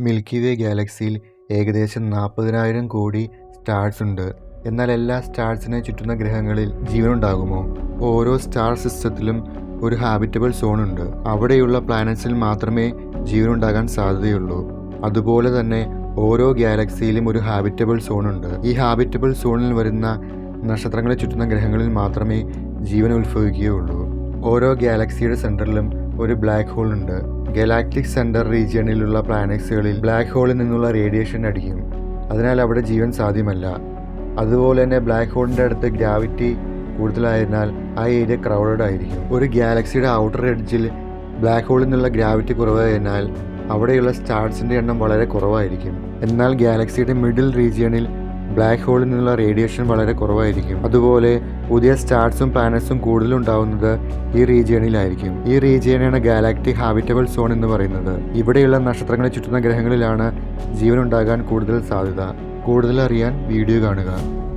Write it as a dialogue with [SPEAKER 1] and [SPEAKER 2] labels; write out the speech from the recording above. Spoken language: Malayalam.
[SPEAKER 1] മിൽക്കി വേ ഗാലക്സിയിൽ ഏകദേശം നാൽപ്പതിനായിരം കോടി സ്റ്റാർസ് ഉണ്ട്. എന്നാൽ എല്ലാ സ്റ്റാർസിനെ ചുറ്റുന്ന ഗ്രഹങ്ങളിൽ ജീവനുണ്ടാകുമോ? ഓരോ സ്റ്റാർ സിസ്റ്റത്തിലും ഒരു ഹാബിറ്റബിൾ സോൺ ഉണ്ട്. അവിടെയുള്ള പ്ലാനറ്റ്സിൽ മാത്രമേ ജീവനുണ്ടാകാൻ സാധ്യതയുള്ളൂ. അതുപോലെ തന്നെ ഓരോ ഗാലക്സിയിലും ഒരു ഹാബിറ്റബിൾ സോൺ ഉണ്ട്. ഈ ഹാബിറ്റബിൾ സോണിൽ വരുന്ന നക്ഷത്രങ്ങളെ ചുറ്റുന്ന ഗ്രഹങ്ങളിൽ മാത്രമേ ജീവൻ ഉത്ഭവിക്കുകയുള്ളൂ. ഓരോ ഗാലക്സിയുടെ സെന്ററിലും ഒരു ബ്ലാക്ക് ഹോൾ ഉണ്ട്. ഗലാക്ടിക് സെന്റർ റീജിയണിലുള്ള പ്ലാനറ്റ്സുകളിൽ ബ്ലാക്ക് ഹോളിൽ നിന്നുള്ള റേഡിയേഷൻ അടിക്കും. അതിനാൽ അവിടെ ജീവൻ സാധ്യമല്ല. അതുപോലെ തന്നെ ബ്ലാക്ക് ഹോളിന്റെ അടുത്ത് ഗ്രാവിറ്റി കൂടുതലായതിനാൽ ആ ഏരിയ ക്രൗഡഡ് ആയിരിക്കും. ഒരു ഗാലക്സിയുടെ ഔട്ടർ എഡ്ജിൽ ബ്ലാക്ക് ഹോളിൽ നിന്നുള്ള ഗ്രാവിറ്റി കുറവായതിനാൽ അവിടെയുള്ള സ്റ്റാർസിന്റെ എണ്ണം വളരെ കുറവായിരിക്കും. എന്നാൽ ഗാലക്സിയുടെ മിഡിൽ റീജിയണിൽ ബ്ലാക്ക് ഹോളിൽ നിന്നുള്ള റേഡിയേഷൻ വളരെ കുറവായിരിക്കും. അതുപോലെ പുതിയ സ്റ്റാർസും പ്ലാനറ്റ്സും കൂടുതലുണ്ടാവുന്നത് ഈ റീജിയണിലായിരിക്കും ഈ റീജിയനാണ് ഗാലാക്ടിക് ഹാബിറ്റബിൾ സോൺ എന്ന് പറയുന്നത്. ഇവിടെയുള്ള നക്ഷത്രങ്ങളെ ചുറ്റുന്ന ഗ്രഹങ്ങളിലാണ് ജീവനുണ്ടാകാൻ കൂടുതൽ സാധ്യത. കൂടുതൽ അറിയാൻ വീഡിയോ കാണുക.